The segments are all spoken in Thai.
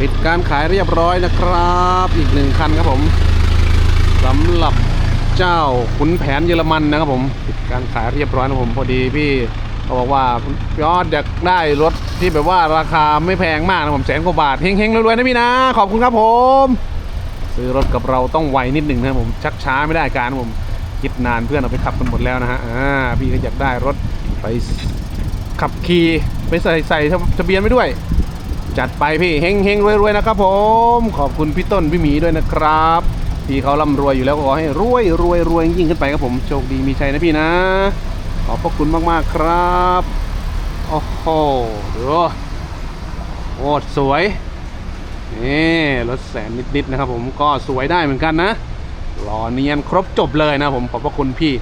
ปิดการขายเรียบร้อยนะครับ อีกหนึ่งคันครับผมสำหรับเจ้าขุนแผนเยอรมันนะครับผมปิดการขายเรียบร้อยนะผมพอดีพี่เขาบอกว่าพี่ออดอยากได้รถที่แบบว่าราคาไม่แพงมากนะผมแสนกว่าบาทเฮงๆรวยๆนะพี่นะ ขอบคุณครับผม ซื้อรถกับเราต้องไวนิดหนึ่งนะผมชักช้าไม่ได้การผมคิดนานเพื่อนเอาไปขับกันหมดแล้วนะฮะอ่าพี่ก็อยากได้รถไปขับขี่ไปใส่ใส่ทะเบียนไว้ด้วย จัดไปพี่เฮงเฮงรวยรวยนะครับผม ขอบคุณพี่ต้นพี่หมีด้วยนะครับพี่เขาร่ำรวยอยู่แล้วก็ขอให้รวยรวยรวยยิ่งขึ้นไปครับผมโชคดีมีชัยนะพี่นะ ขอบพระคุณมากๆครับโอ้โหดูโอ้สวยนี่รถแสนนิดๆนะครับผมก็สวยได้เหมือนกันนะหล่อเนียนครบจบเลยนะผมขอบพระคุณพี่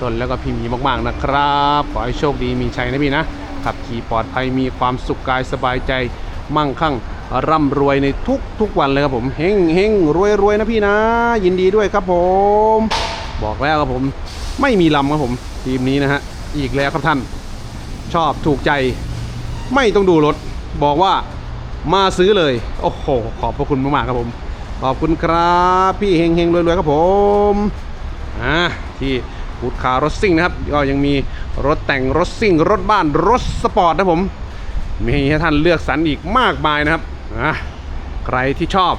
ต้นแล้วก็พี่หมีมากๆนะครับ ขอให้โชคดีมีชัยนะพี่นะขับขี่ปลอดภัยมีความสุขกายสบายใจ มั่งคั่ง ร่ำรวยในทุกทุกวันเลยครับผมเฮงเฮงรวยรวยนะพี่นะ ยินดีด้วยครับผม บอกแล้วครับผมไม่มีลำครับผม ทีมนี้นะฮะอีกแล้วครับท่าน ชอบถูกใจ ไม่ต้องดูรถ บอกว่ามาซื้อเลย โอ้โห ขอบพระคุณมากๆครับผม ขอบคุณครับ พี่เฮงเฮงรวยๆครับผมอ่าที่พูดคารถซิ่งนะครับก็ยังมีรถแต่งรถซิ่ง รถบ้านรถสปอร์ตนะผม มีให้ท่านเลือกสรรอีกมากมายนะครับอะใครที่ชอบ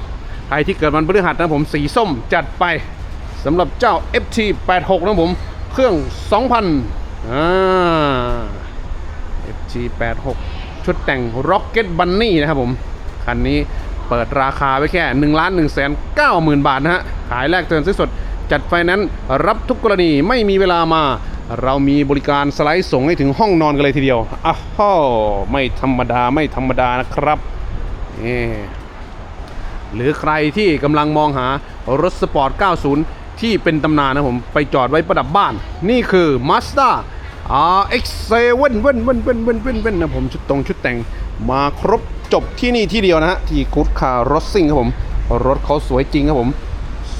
ใครที่เกิดวันพฤหัสนะผมสีส้มจัดไปสำหรับเจ้า FT86 นะผมเครื่อง 2,000อ่า FT86 ชุดแต่ง Rocket Bunny นะครับผม คันนี้เปิดราคาไว้แค่ 1 1 9 0 0 0 0 บาทนะฮะ ขายแรกเตือนซื้อสด จัดไฟแนนซ์รับทุกกรณีไม่มีเวลามา เรามีบริการสไลด์ส่งให้ถึงห้องนอนกันเลยทีเดียวอ้าวไม่ธรรมดาไม่ธรรมดานะครับนี่หรือใครที่กำลังมองหารถสปอร์ต 90 ที่เป็นตำนานนะผม ไปจอดไว้ประดับบ้าน นี่คือ Mazda RX7 เว้นเว้นเว้นเว้นเว้นเว้นเว้นนะผม ชุดตรงชุดแต่งมาครบจบที่นี่ที่เดียวนะฮะ ที่กูดคารถซิ่งครับผม รถเขาสวยจริงครับผม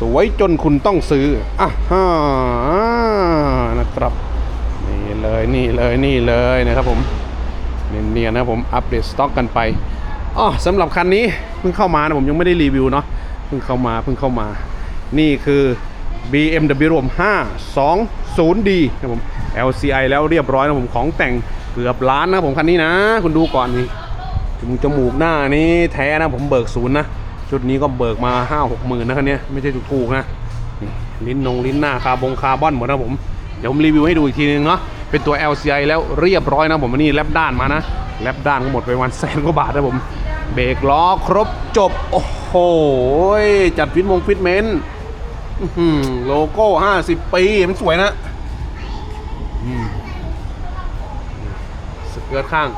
สวยจนคุณต้องซื้ออะฮ่านะครับ นี่เลยนี่เลยนี่เลยนะครับผมเนียนๆนะผมอัปเดตสต็อกกันไปอ๋อสำหรับคันนี้เพิ่งเข้ามานะผมยังไม่ได้รีวิวเนาะเพิ่งเข้ามาเพิ่งเข้ามา นี่คือ BMW รวม 520D นะผม LCI แล้วเรียบร้อยนะผมของแต่งเกือบล้านนะผมคันนี้นะ คุณดูก่อนนี่จมูกจมูกหน้านี่แท้นะผมเบิกศูนย์นะ ชุดนี้ก็เบิกมา5 6หกหมื่นนะคันนี้ไม่ใช่ถูกๆนะลิ้นนงลิ้นหน้าคาร์บงคาร์บอนหมดนะผม เดี๋ยวผมรีวิวให้ดูอีกทีนึงเนาะเป็นตัว LCI แล้วเรียบร้อยนะผมอันนี้แลบด้านมานะแลบด้านก็หมดไปวันแสนกว่าบาทนะผม เบรกล้อครบจบ โอ้โห จัดฟิตมงฟิตเมนต์อื้อหือโลโก้50ปี มันสวยนะสเกิร์ตข้าง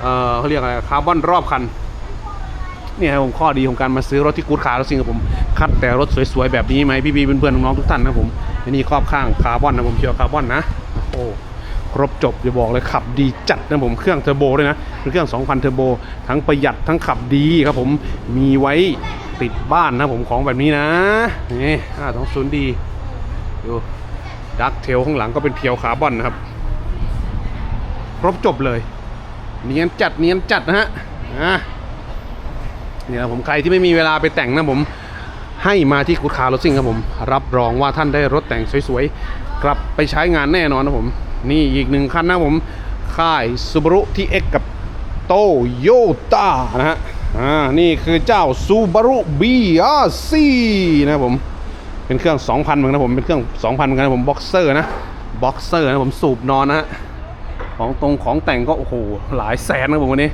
เออเขาเรียกอะไรคาร์บอนรอบคัน เนี่ยครับผมข้อดีของการมาซื้อรถที่กูดคาร์รถซิงกับผมคัดแต่รถสวยๆแบบนี้ไหมพี่บีเพื่อนๆน้องๆทุกท่านนะผมอันนี้ครอบข้างคาร์บอนนะผมเชียวคาร์บอนนะโอ้ครบจบจะบอกเลยขับดีจัดนะผมเครื่องเทอร์โบด้วยนะเป็นเครื่อง 2,000 เทอร์โบทั้งประหยัดทั้งขับดีครับผมมีไว้ติดบ้านนะผมของแบบนี้นะนี่520ดีดูดักเทลข้างหลังก็เป็นเพียวคาร์บอนนะครับ ครบจบเลย เนียนจัดเนียนจัดนะฮะอะ เนี่ยผมใครที่ไม่มีเวลาไปแต่งนะผมให้มาที่กูดคาร์รถซิ่งครับผม รับรองว่าท่านได้รถแต่งสวยๆ กลับไปใช้งานแน่นอนนะผม นี่อีกหนึ่งคันนะผม ค่าย Subaru TX กับโตโยต้านะฮะอ่านี่คือเจ้า Subaru BRC นะครับผม เป็นเครื่อง 2,000เหมือนกันนะผม เป็นเครื่อง 2,000เหมือนกันนะผมบ็อกเซอร์นะบ็อกเซอร์นะผมสูบนอนนะฮะของตรงของแต่งก็โอ้โหหลายแสนนะผมวันนี้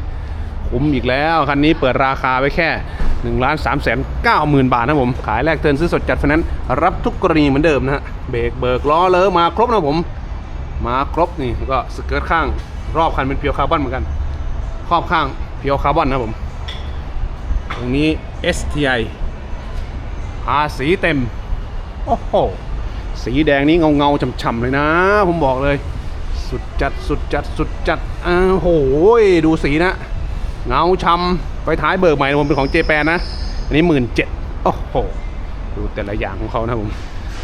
คุ้มอีกแล้วคันนี้เปิดราคาไว้แค่1นึ่งล้านสามแสนเก้าหมื่นบาทนะผม ขายแรกเทินซื้อสดจัดไฟแนนซ์รับทุกกรณีเหมือนเดิมนะฮะเบรกเบิกล้อเลอมาครบนะผม มาครบนี่ก็สเกิร์ตข้าง รอบคันเป็นเพียวคาร์บอนเหมือนกัน ครอบข้างเพียวคาร์บอนนะผม ตรงนี้ STI อาสีเต็ม โอ้โห สีแดงนี้เงาเงาฉ่ำๆเลยนะ ผมบอกเลย สุดจัดสุดจัดสุดจัดอ้าโหดูสีนะ เงาช้ำไฟท้ายเบิกใหม่ผมเป็นของเจแปนนะ อันนี้หมื่นเจ็ดโอ้โห ดูแต่ละอย่างของเขานะผม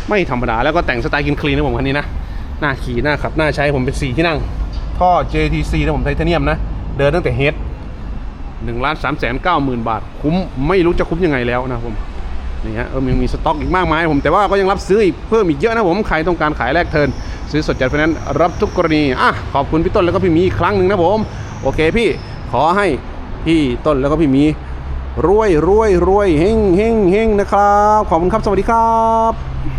ไม่ธรรมดาแล้วก็แต่งสไตล์กินคลีนนะผมคันนี้นะ หน้าขี่หน้าขับหน้าใช้ผมเป็นสีที่นั่ง ท่อ JTC นะผมไทเทเนียมนะ เดินตั้งแต่เฮดหนึ่งล้านสามแสนเก้าหมื่นบาท คุ้มไม่รู้จะคุ้มยังไงแล้วนะผมนี่ฮะเออมีมีสต็อกอีกมากมายผมแต่ว่าก็ยังรับซื้ออีกเพิ่มอีกเยอะนะผมใครต้องการขายแลกเทินซื้อสดจัดเพราะนั้นรับทุกกรณีอะขอบคุณพี่ต้นแล้วก็พี่มีอีกครั้งหนึ่งนะผม โอเคพี่ ขอให้พี่ต้นแล้วก็พี่มีรวยรวยรวยเฮงเฮงเฮงนะครับ ขอบคุณครับ สวัสดีครับ